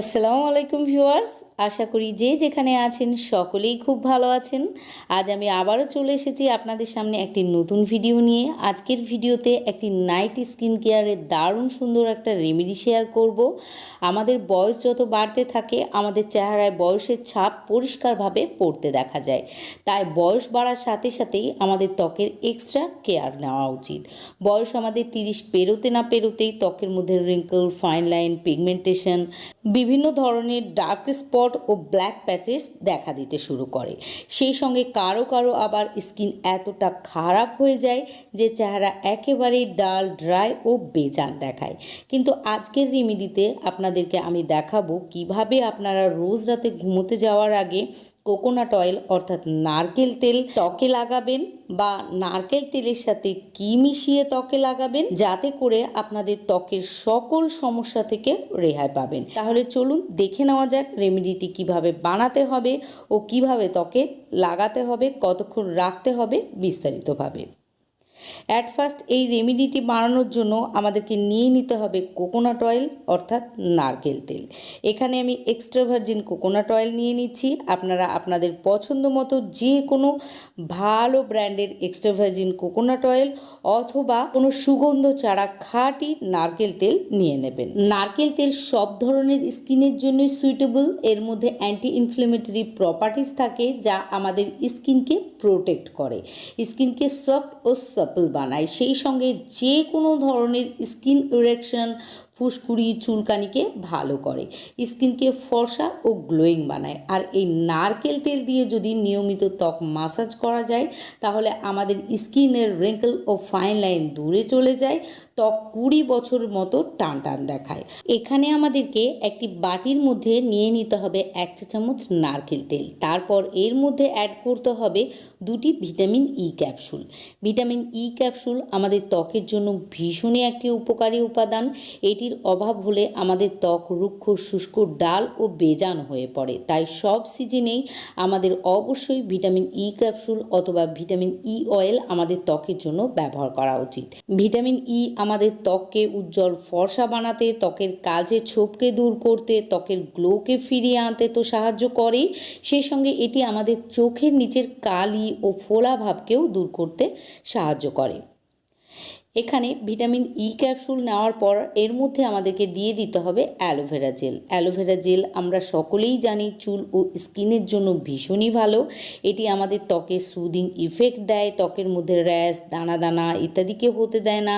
আসসালামু আলাইকুম ভিউয়ার্স, আশা করি যে যেখানে আছেন সকলেই খুব ভালো আছেন। আজ আমি আবারও চলে এসেছি আপনাদের সামনে একটি নতুন ভিডিও নিয়ে। আজকের ভিডিওতে একটি নাইট স্কিন কেয়ারের দারুণ সুন্দর একটা রেমেডি শেয়ার করব। আমাদের বয়স যত বাড়তে থাকে, আমাদের চেহারায় বয়সের ছাপ পরিষ্কারভাবে পড়তে দেখা যায়। তাই বয়স বাড়ার সাথে সাথেই আমাদের ত্বকের এক্সট্রা কেয়ার নেওয়া উচিত। বয়স আমাদের তিরিশ পেরোতে না পেরোতেই ত্বকের মধ্যে রিঙ্কল ফাইন লাইন পিগমেন্টেশন বিভিন্ন ধরনের ডার্ক স্পট ও ব্ল্যাক প্যাচেস দেখা দিতে শুরু করে। সেই সঙ্গে কারও কারও আবার স্কিন এতটা খারাপ হয়ে যায় যে চেহারা একেবারেই ডাল ড্রাই ও বেজান দেখায়। কিন্তু আজকের রেমেডিতে আপনাদেরকে আমি দেখাবো কীভাবে আপনারা রোজ রাতে ঘুমোতে যাওয়ার আগে কোকোনাট অয়েল, অর্থাৎ নারকেল তেল, ত্বকে লাগাবেন বা নারকেল তেলের সাথে কি মিশিয়ে ত্বকে লাগাবেন, যাতে করে আপনাদের ত্বকের সকল সমস্যা থেকে রেহাই পাবেন। তাহলে চলুন দেখে নেওয়া যাক রেমেডিটি কীভাবে বানাতে হবে ও কীভাবে ত্বকে লাগাতে হবে, কতক্ষণ রাখতে হবে বিস্তারিতভাবে। অ্যাট ফার্স্ট এই রেমিডিটি বানানোর জন্য আমাদেরকে নিয়ে নিতে হবে কোকোনাট অয়েল অর্থাৎ নারকেল তেল। এখানে আমি এক্সট্রা ভার্জিন কোকোনাট অয়েল নিয়ে নিচ্ছি। আপনারা আপনাদের পছন্দ মতো যে কোনো ভালো ব্র্যান্ডের এক্সট্রা ভার্জিন কোকোনাট অয়েল অথবা কোনো সুগন্ধ ছাড়া খাঁটি নারকেল তেল নিয়ে নেবেন। নারকেল তেল সব ধরনের স্কিনের জন্যই সুইটেবল এর মধ্যে অ্যান্টি ইনফ্লেমেটরি প্রপার্টিস থাকে যা আমাদের স্কিনকে প্রোটেক্ট করে। স্কিনকে সফট ও সাপল বানায়। সেই সঙ্গে যে কোনো ধরনের স্কিন ইরেকশন ফুসকুড়ি চুলকানিকে ভালো করে। স্কিনকে ফর্সা ও গ্লোয়িং বানায়। আর এই নারকেল তেল দিয়ে যদি নিয়মিত ত্বক মাসাজ করা যায়, তাহলে আমাদের স্কিনের রিঙ্কল ও ফাইন লাইন দূরে চলে যায়, ত্বক কুড়ি বছর মতো টান টান দেখায়। এখানে আমাদেরকে একটি বাটির মধ্যে নিয়ে নিতে হবে এক চা চামচ নারকেল তেল। তারপর এর মধ্যে অ্যাড করতে হবে দুটি vitamin E capsule vitamin E capsule আমাদের ত্বকের জন্য ভীষণই একটি উপকারী উপাদান। এটির অভাব হলে আমাদের ত্বক, রুক্ষ, শুষ্ক, ডাল ও বেজান হয়ে পড়ে। তাই সব সিজনেই আমাদের অবশ্যই ভিটামিন ই ক্যাপসুল অথবা ভিটামিন ই অয়েল আমাদের ত্বকের জন্য ব্যবহার করা উচিত। ভিটামিন ই আমাদের ত্বককে উজ্জ্বল ফর্সা বানাতে, ত্বকের কাজে ছোপকে দূর করতে, ত্বকের গ্লোকে ফিরিয়ে আনতে তো সাহায্য করেই। সেই সঙ্গে এটি আমাদের চোখের নিচের কালি ও ফোলা ভাবকেও দূর করতে সাহায্য করে। এখানে ভিটামিন ই ক্যাপসুল নেওয়ার পর এর মধ্যে আমাদেরকে দিয়ে দিতে হবে অ্যালোভেরা জেল। অ্যালোভেরা জেল আমরা সকলেই জানি চুল ও স্কিনের জন্য ভীষণই ভালো। এটি আমাদের ত্বকে সুদিং ইফেক্ট দেয়, ত্বকের মধ্যে র্যাশ দানা দানা ইত্যাদিকে হতে দেয় না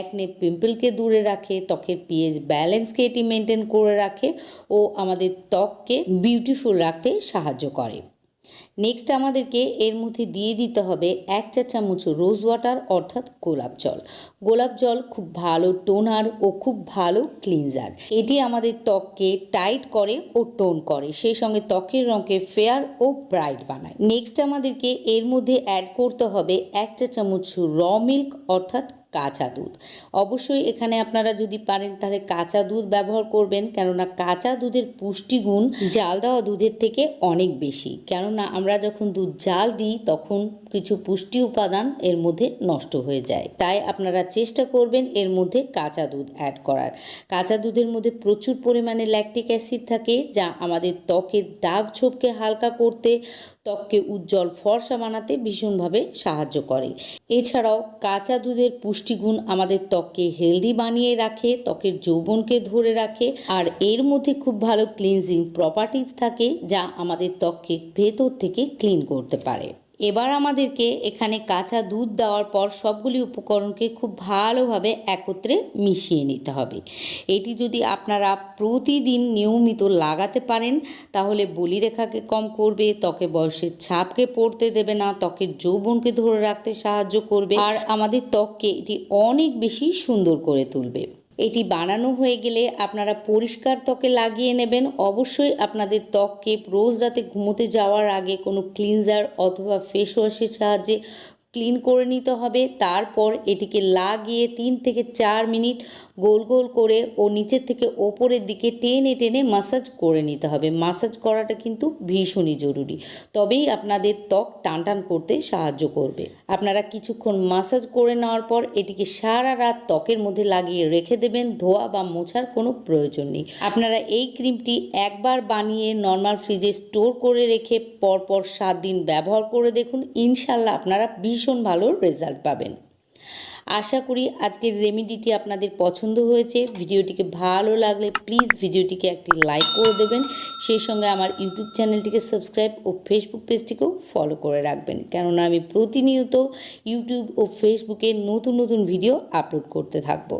একনে পিম্পলকে দূরে রাখে, ত্বকের পিএইচ ব্যালেন্সকে এটি মেনটেন করে রাখে ও আমাদের ত্বককে বিউটিফুল রাখতে সাহায্য করে। নেক্সট আমাদেরকে এর মধ্যে দিয়ে দিতে হবে এক চা চামচ রোজ ওয়াটার অর্থাৎ গোলাপ জল। গোলাপ জল খুব ভালো টোনার ও খুব ভালো ক্লিনজার এটি আমাদের ত্বককে টাইট করে ও টোন করে। সেই সঙ্গে ত্বকের রঙকে ফেয়ার ও ব্রাইট বানায়। নেক্সট আমাদেরকে এর মধ্যে অ্যাড করতে হবে এক চা চামচ র মিল্ক অর্থাৎ কাঁচা দুধ। অবশ্যই এখানে আপনারা যদি পারেন তাহলে কাঁচা দুধ ব্যবহার করবেন, কেননা কাঁচা দুধের পুষ্টিগুণ জাল দেওয়া দুধের থেকে অনেক বেশি। কেননা আমরা যখন দুধ জাল দিই, তখন কিছু পুষ্টি উপাদান এর মধ্যে নষ্ট হয়ে যায়। তাই আপনারা চেষ্টা করবেন এর মধ্যে কাঁচা দুধ অ্যাড করার। কাঁচা দুধের মধ্যে প্রচুর পরিমাণে ল্যাকটিক অ্যাসিড থাকে, যা আমাদের ত্বকের দাগ ছোপকে হালকা করতে ত্বককে উজ্জ্বল ফর্সা বানাতে ভীষণভাবে সাহায্য করে। এছাড়াও কাঁচা দুধের পুষ্টিগুণ আমাদের ত্বককে হেলদি বানিয়ে রাখে, ত্বকের যৌবনকে ধরে রাখে, আর এর মধ্যে খুব ভালো ক্লিনজিং প্রপার্টিজ থাকে যা আমাদের ত্বককে ভেতর থেকে ক্লিন করতে পারে। এবার আমাদেরকে এখানে কাঁচা দুধ দেওয়ার পর সবগুলি উপকরণকে খুব ভালোভাবে একত্রে মিশিয়ে নিতে হবে। এটি যদি আপনারা প্রতিদিন নিয়মিত লাগাতে পারেন, তাহলে বলিরেখাকে কম করবে, ত্বকে বয়সের ছাপকে পড়তে দেবে না, ত্বকের যৌবনকে ধরে রাখতে সাহায্য করবে, আর আমাদের ত্বককে এটি অনেক বেশি সুন্দর করে তুলবে। এটি বানানো হয়ে গেলে আপনারা পরিষ্কার ত্বকে লাগিয়ে নেবেন। অবশ্যই আপনাদের ত্বককে রোজ রাতে ঘুমোতে যাওয়ার আগে কোনো ক্লিনজার অথবা ফেস ওয়াশের সাহায্যে ক্লিন করে নিতে হবে। তারপর এটিকে লাগিয়ে তিন থেকে চার মিনিট গোল গোল করে ও নিচের থেকে ওপরের দিকে টেনে টেনে মাসাজ করে নিতে হবে। মাসাজ করাটা কিন্তু ভীষণই জরুরি। তবেই আপনাদের ত্বক টান টান করতে সাহায্য করবে। আপনারা কিছুক্ষণ মাসাজ করে নেওয়ার পর এটিকে সারা রাত ত্বকের মধ্যে লাগিয়ে রেখে দেবেন। ধোয়া বা মোছার কোনো প্রয়োজন নেই। আপনারা এই ক্রিমটি একবার বানিয়ে নর্মাল ফ্রিজে স্টোর করে রেখে পরপর সাত দিন ব্যবহার করে দেখুন। ইনশাল্লাহ আপনারা ভীষণ ভালো রেজাল্ট পাবেন। আশা করি আজকের রেমিডিটি আপনাদের পছন্দ হয়েছে। ভিডিওটিকে ভালো লাগলে প্লিজ ভিডিওটিকে একটি লাইক করে দেবেন। সেই সঙ্গে আমার ইউটিউব চ্যানেলটিকে সাবস্ক্রাইব ও ফেসবুক পেজটিকেও ফলো করে রাখবেন। কেননা আমি প্রতিনিয়ত ইউটিউব ও ফেসবুকে নতুন নতুন ভিডিও আপলোড করতে থাকব।